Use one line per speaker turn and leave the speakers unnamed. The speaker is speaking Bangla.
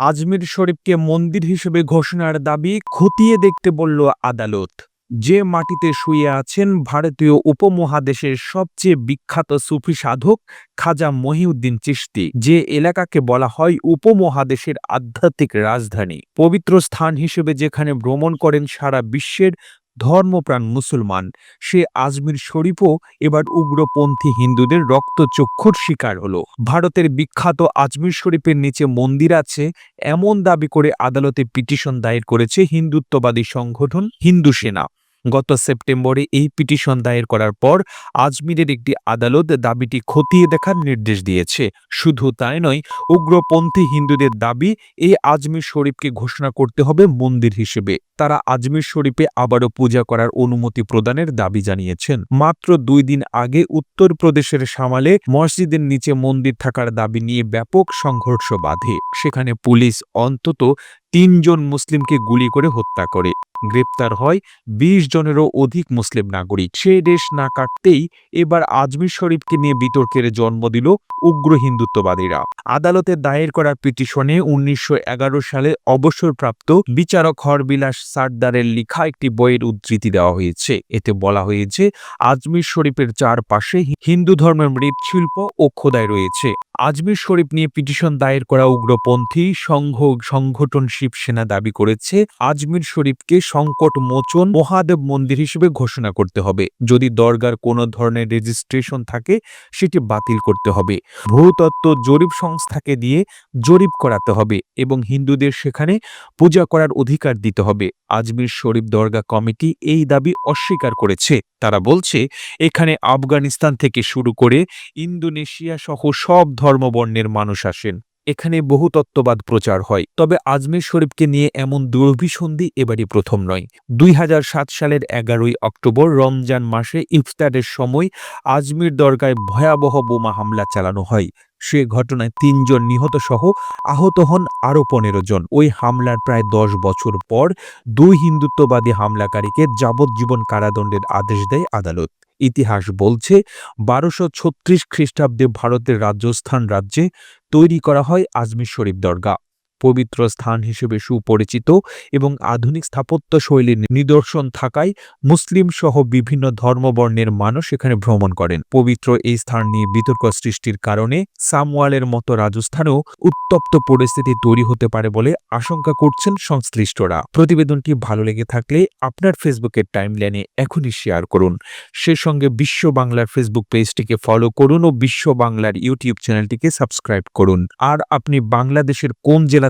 আজমির শরীফকে মন্দির হিসেবে ঘোষণার দাবি খতিয়ে দেখতে বলল আদালত। যে মাটিতে শুয়ে আছেন ভারতীয় উপমহাদেশের সবচেয়ে বিখ্যাত সুফি সাধক খাজা মহিউদ্দিন চিস্তি যে এলাকাকে বলা হয় উপমহাদেশের আধ্যাত্মিক রাজধানী। পবিত্র স্থান হিসেবে যেখানে ভ্রমণ করেন সারা বিশ্বের ধর্মপ্রাণ মুসলমান। সে আজমির শরীফও এবার উগ্রপন্থী হিন্দুদের রক্তচক্ষুর শিকার হল। ভারতের বিখ্যাত আজমির শরীফের নিচে মন্দির আছে। এমন দাবি করে আদালতে পিটিশন দায়ের করেছে হিন্দুত্ববাদী সংগঠন হিন্দু সেনা। গত সেপ্টেম্বরে এই পিটিশন দায়ের করার পর আজমিরের একটি আদালত দাবিটি খতিয়ে দেখার নির্দেশ দিয়েছে। শুধু তাই নয়, উগ্রপন্থী হিন্দুদের দাবি, এই আজমির শরীফকে ঘোষণা করতে হবে মন্দির হিসেবে। তারা আজমির শরীফে আবারও পূজা করার অনুমতি প্রদানের দাবি জানিয়েছেন। মাত্র দুই দিন আগে উত্তরপ্রদেশের সামালে মসজিদের নিচে মন্দির থাকার দাবি নিয়ে ব্যাপক সংঘর্ষ বাধে। সেখানে পুলিশ অন্তত তিনজন মুসলিমকে গুলি করে হত্যা করে। গ্রেপ্তার হয়। ২০ জনেরও অধিক মুসলিম নাগরিক। সে দেশ না কাটতেই এবার আজমির শরীফকে নিয়ে বিতর্কের জন্ম দিল উগ্র হিন্দুত্ববাদীরা। আদালতে দায়ের করা পিটিশনে উনিশশো এগারো সালে অবসরপ্রাপ্ত বিচারক হরবিলাস সারদারের লিখা একটি বইয়ের উদ্ধৃতি দেওয়া হয়েছে। এতে বলা হয়েছে, আজমির শরীফের চারপাশে হিন্দু ধর্মের মৃৎশিল্প ও খোদাই রয়েছে। আজমির শরীফ নিয়ে পিটিশন দায়ের করা উগ্রপন্থী সংঘ, সংগঠন শিবসেনা দাবি করেছে, আজমির শরীফকে সংকট মোচন মহাদেব মন্দির হিসেবে ঘোষণা করতে হবে। যদি দরগার কোনো ধরনের রেজিস্ট্রেশন থাকে, সেটি বাতিল করতে হবে। ভূতত্ত্ব জরিপ সংস্থাকে দিয়ে জরিপ করাতে হবে এবং হিন্দুদের সেখানে পূজা করার অধিকার দিতে হবে। আজমির শরীফ দরগা কমিটি এই দাবি অস্বীকার করেছে। তারা বলছে, এখানে আফগানিস্তান থেকে শুরু করে ইন্দোনেশিয়া সহ সব ধর্মবর্ণের মানুষ আসেন। এখানে বহু তত্ত্ববাদ প্রচার হয়। তবে আজমের শরীফকে নিয়ে এমন দুর্ভিসন্ধি এবারই প্রথম নয়। দুই সালের এগারোই অক্টোবর রমজান মাসে ইফতারের সময় আজমির দরগায় ভয়াবহ বোমা হামলা চালানো হয়। সে ঘটনায় তিনজন নিহত সহ আহত হন আরও পনেরো জন। ওই হামলার প্রায় দশ বছর পর দুই হিন্দুত্ববাদী হামলাকারীকে যাবজ্জীবন কারাদণ্ডের আদেশ দেয় আদালত। ইতিহাস বলছে, বারোশো ছত্রিশ খ্রিস্টাব্দে ভারতের রাজস্থান রাজ্যে তৈরি করা হয় আজমির শরীফ দরগা। পবিত্র স্থান হিসেবে সুপরিচিত এবং আধুনিক স্থাপত্য শৈলীর নিদর্শন থাকায় মুসলিম সহ বিভিন্ন ধর্মবর্ণের মানুষ এখানে ভ্রমণ করেন। পবিত্র এই স্থান নিয়ে বিতর্ক সৃষ্টির কারণে সামওয়ালের মতো রাজস্থানেও উত্তপ্ত পরিস্থিতি তৈরি হতে পারে বলে আশঙ্কা করছেন সংশ্লিষ্টরা। প্রতিবেদনটি ভালো লেগে থাকলে আপনার ফেসবুকের টাইমলাইনে এখনই শেয়ার করুন। সে সঙ্গে বিশ্ব বাংলার ফেসবুক পেজটিকে ফলো করুন ও বিশ্ব বাংলার ইউটিউব চ্যানেলটিকে সাবস্ক্রাইব করুন। আর আপনি বাংলাদেশের কোন জেলা